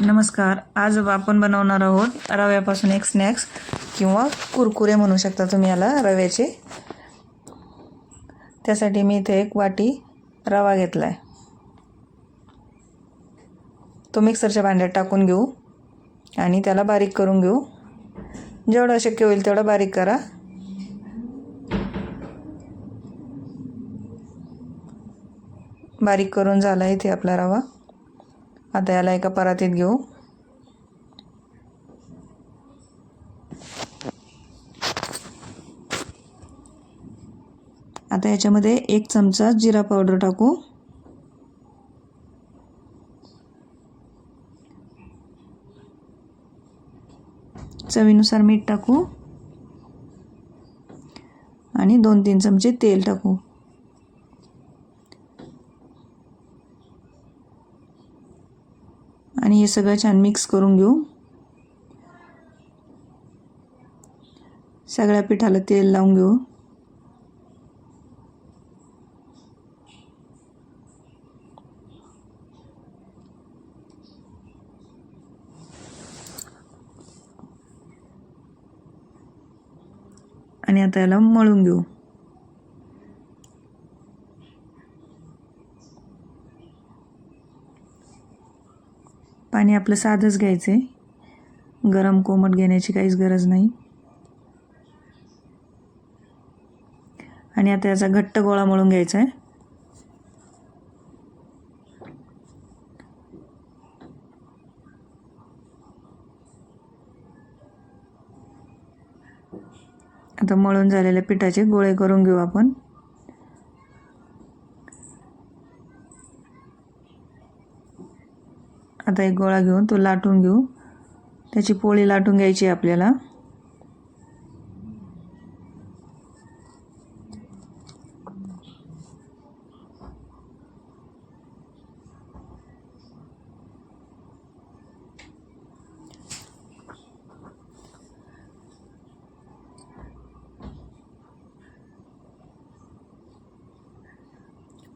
नमस्कार आज आपण बनवणार आहोत रव्यापासून एक स्नॅक्स किंवा कुरकुरे म्हणू शकता तुम्ही याला रव्याचे. त्यासाठी मी इथे एक वाटी रवा घेतला आहे तो मिक्सरच्या भांड्यात टाकून घेऊ आणि त्याला बारीक करून घेऊ. जेवढं शक्य होईल तेवढं बारीक करा. बारीक करून झाला इथे आपला रवा. आता याला एका परातीत घेऊ. आता याच्यामध्ये एक चमचा जिरा पावडर टाकू. चवीनुसार मीठ टाकू. आणि दोन तीन चमचे तेल टाकू आणि हे सगळं छान मिक्स करून घेऊ. सगळ्या पिठाला तेल लावून घेऊ. आणि आता याला मळून घेऊ. पाणी आपलं साधंच घ्यायचं आहे गरम कोमट घेण्याची काहीच गरज नाही. आणि आता याचा घट्ट गोळा मळून घ्यायचा आहे आता मळून झालेल्या पिठाचे गोळे करून घेऊ आपण. आता एक गोळा घेऊन तो लाटून घेऊ. त्याची पोळी लाटून घ्यायची आपल्याला.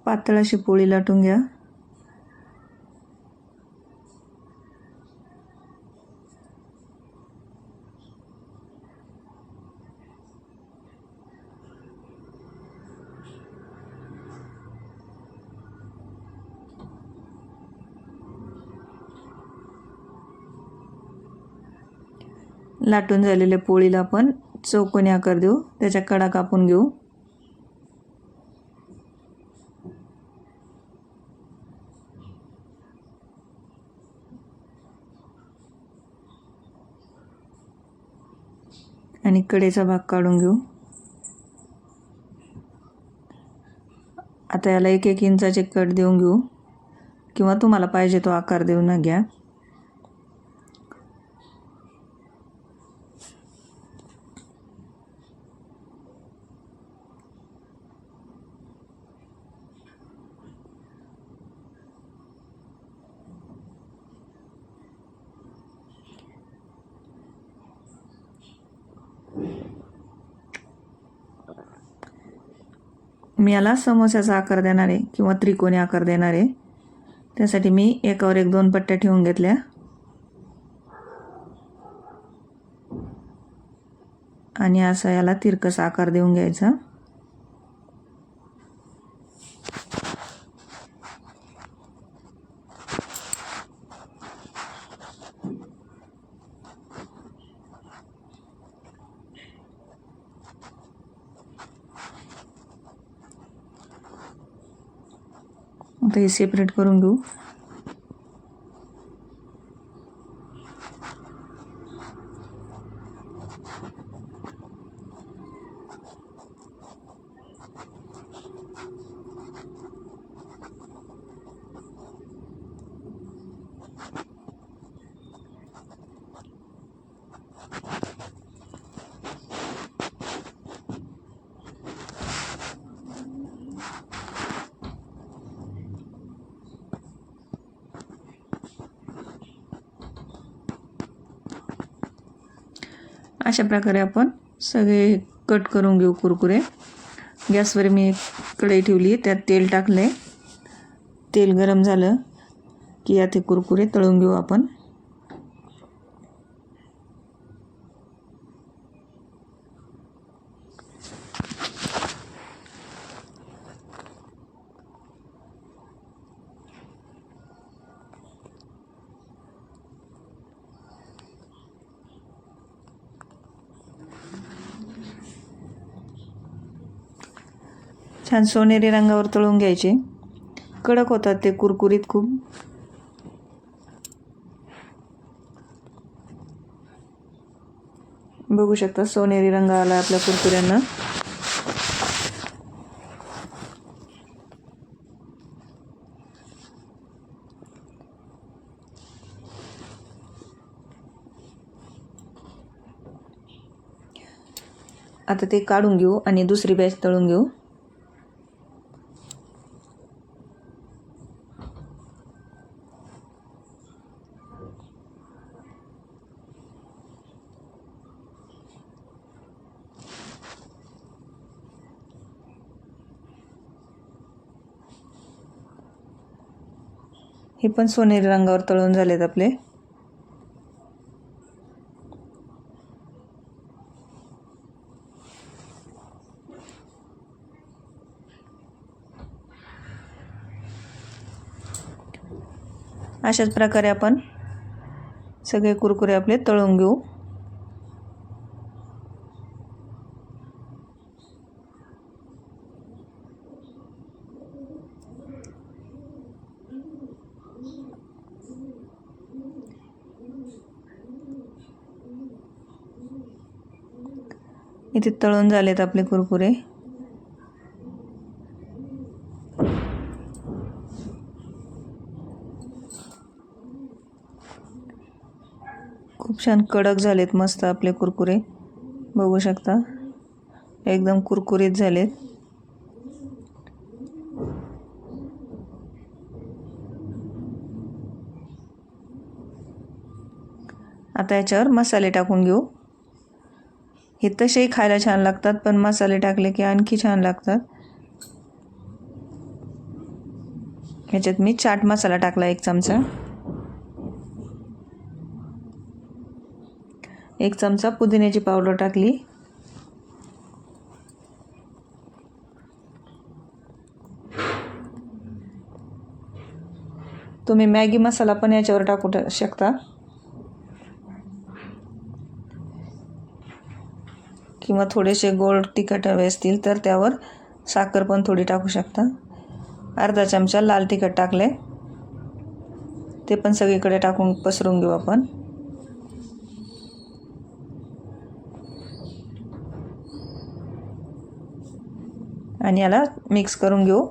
पातळ अशी पोळी लाटून घ्या. लाटून झालेल्या पोळीला आपण चौकोनी आकार देऊ. त्याच्या कडा कापून घेऊ. आणि कडेचा भाग काढून घेऊ. आता याला एक एक इंचाचे कट देऊन घेऊ. किंवा तुम्हाला पाहिजे तो आकार देऊन घ्या. मी याला समोस्याचा आकार देणार आहे किंवा त्रिकोणी आकार देणार आहे त्यासाठी मी एकावर एक दोन पट्ट्या ठेवून घेतल्या. आणि असा याला तिरकस आकार देऊन घ्यायचा. आता हे सेपरेट करून घेऊ. अशा प्रकारे आपण सगळे कट करून घेऊ कुरकुरे. गॅसवर मी एक कढई ठेवली आहे त्यात तेल टाकलं आहे तेल गरम झालं की यात हे कुरकुरे तळून घेऊ आपण. छान सोनेरी रंगावर तळून घ्यायचे. कडक होतात ते कुरकुरीत खूप. बघू शकता सोनेरी रंग आला आपल्या कुरकुऱ्यांना. आता ते काढून घेऊ आणि दुसरी बॅच तळून घेऊ. हे पण सोनेरी रंगावर तळून झालेत आपले. अशाच प्रकारे आपण सगळे कुरकुरे आपले तळून घेऊ. इथे तळून झालेत आपले कुरकुरे. खूप छान कडक झालेत मस्त आपले कुरकुरे. बघू शकता. एकदम कुरकुरीत झालेत. आता याच्यावर मसाले टाकून घेऊ. हे तसेही खायला छान लागतात पण मसाले टाकले की आणखी छान लागतात. ह्याच्यात मी चाट मसाला टाकला एक चमचा. एक चमचा पुदिन्याची पावडर टाकली. तुम्ही मॅगी मसाला पण याच्यावर टाकू ट- शकता. किंवा थोडेसे गोड तिखट हवे असतील तर त्यावर साखर पण थोडी टाकू शकता. अर्धा चमचा लाल तिखट टाकले ते पण सगळीकडे टाकून पसरून घेऊ आपण. आणि याला मिक्स करून घेऊ.